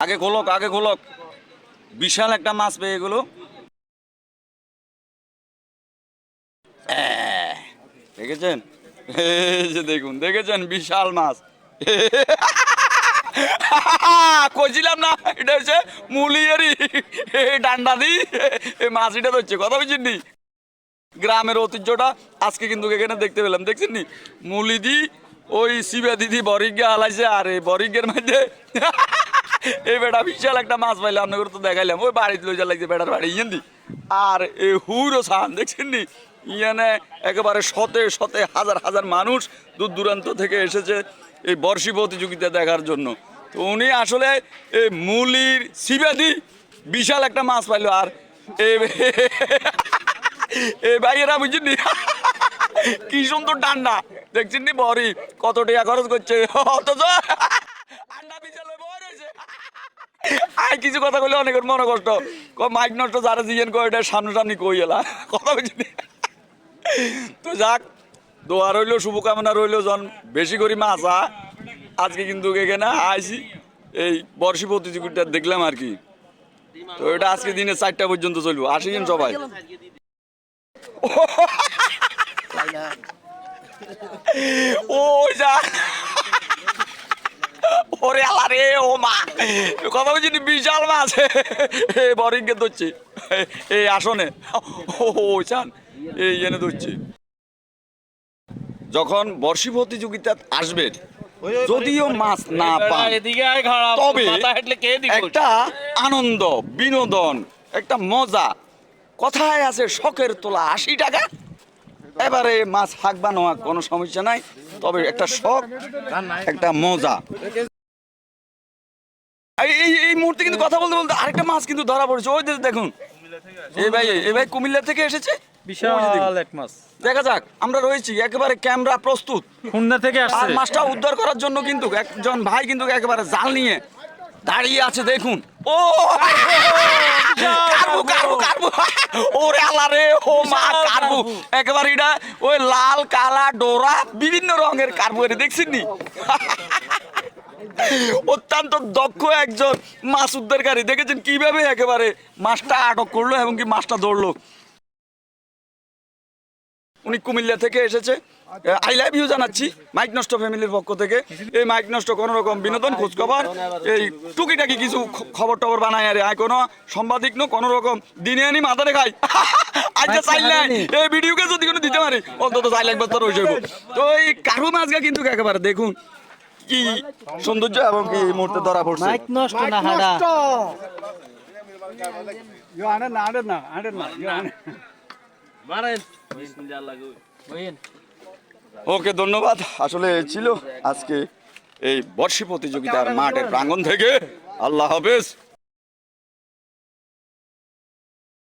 আগে খোলক আগে খোলক। বিশাল একটা মাছ পেয়ে গেল আহ, দেখেছেন? যে দেখুন দেখেছেন? বিশাল মাছ। কইছিলাম না এটা হচ্ছে মুলিয়ারি ডান্ডা দি। মাছ এটা হচ্ছে কথা বুঝছেন নি? গ্রামের ঐতিহ্যটা আজকে কিন্তু এখানে দেখতে পেলাম দেখছেন নি? মুলি দি ওই শিবা দিদি বরিজ্ঞা হালাইছে আর এই বরিজ্ঞের মধ্যে। এই বেটা বিশাল একটা মাছ পাইলে আপনাকে তো দেখাইলাম। ওই বাড়িতে লই যা লাগছে বেটার বাড়ি ইয়েন দি আর এই হুরো সান, দেখছেন নি? ইয়ানে একেবারে শতে শতে হাজার হাজার মানুষ দূর দূরান্ত থেকে এসেছে এই বর্ষি প্রতিযোগিতা দেখার জন্য। তো উনি আসলে এই মুলির শিবাদি বিশাল একটা মাছ পাইলো। আর এ ভাইয়েরা বুঝছেন? কি সুন্দর ডান্ডা। দেখছেন নি বরি কত টাকা খরচ করছে? অথচ আন্ডা বিশাল হয়ে বড় হয়েছে আই কিছু কথা বলে অনেকের মনে কষ্ট। ক মাইক নষ্ট যারা জিজ্ঞেন করে এটা সামনাসামনি কই এলা? কথা নি? তো যাক দোয়া রইল শুভকামনা রইল জন। বেশি করি মাছ। আজকে কিন্তু এখানে আইসি এই বর্ষি প্রতিযোগিতা দেখলাম আর কি। তো এটা আজকে দিনে চারটা পর্যন্ত চলবো। আসেন সবাই? ও যা ওরে আলা রে ও মা কথা বলছি বিশাল মাছ। এ বরিংকে ধরছে। এই আসনে। ও চান। এই এনে ধরছে। যখন বর্ষি প্রতিযোগিতা আসবে যদিও মাছ না পান তবে একটা আনন্দ বিনোদন একটা মজা কথায় আছে শখের তোলা আশি টাকা। এবারে মাছ হাঁক বা নোয়াক কোনো সমস্যা নাই তবে একটা শখ একটা মজা। এই- মুহূর্তে কিন্তু কথা বলতে বলতে আরেকটা মাছ কিন্তু ধরা পড়েছে। ওই দেখুন। এই ভাই এই ভাই কুমিল্লা থেকে এসেছে। বিশাল এক মাছ। দেখা যাক আমরা রয়েছি একেবারে ক্যামেরা প্রস্তুত। খুলনা থেকে আর মাছটা উদ্ধার করার জন্য কিন্তু একজন ভাই কিন্তু একেবারে জাল নিয়ে দাঁড়িয়ে আছে দেখুন। ও কারবু কারবু। কারবু ওরে আল্লাহ রে ও মা কারবু। একেবারে এটা ওই লাল কালা ডোরা বিভিন্ন রঙের কারবু এর দেখছেন নি? অত্যন্ত দক্ষ একজন মাছ উদ্ধারকারী দেখেছেন কীভাবে একেবারে মাছটা আটক করল এবং কি মাছটা ধরলো? উনি কুমিল্লা থেকে এসেছে। আই লাভ ইউ জানাচ্ছি মাইক নষ্ট ফ্যামিলির পক্ষ থেকে। এই মাইক নষ্ট কোনো রকম বিনোদন খোঁজখবর এই টুকিটাকি কিছু খবর টবর বানায় আরে আয় কোনো সাংবাদিক নো কোনো রকম দিনে আনি মাথা দেখাই আজকে চাইল নাই এই ভিডিওকে যদি কোনো দিতে পারি অন্তত চাইল একবার তো রয়ে যাব তো এই কারু মাছগা কিন্তু একেবারে দেখুন কি সৌন্দর্য এবং কি এই মুহূর্তে ধরা পড়ছে? নষ্ট না হাডা। ইউ আনে না আনে না আনে না ইউ আনে। মারেন। বিসমিল্লাহ লাগু বইন ওকে ধন্যবাদ। আসলে ছিল আজকে এই বর্ষি প্রতিযোগিতার মাঠের প্রাঙ্গন থেকে। আল্লাহ হাফেজ।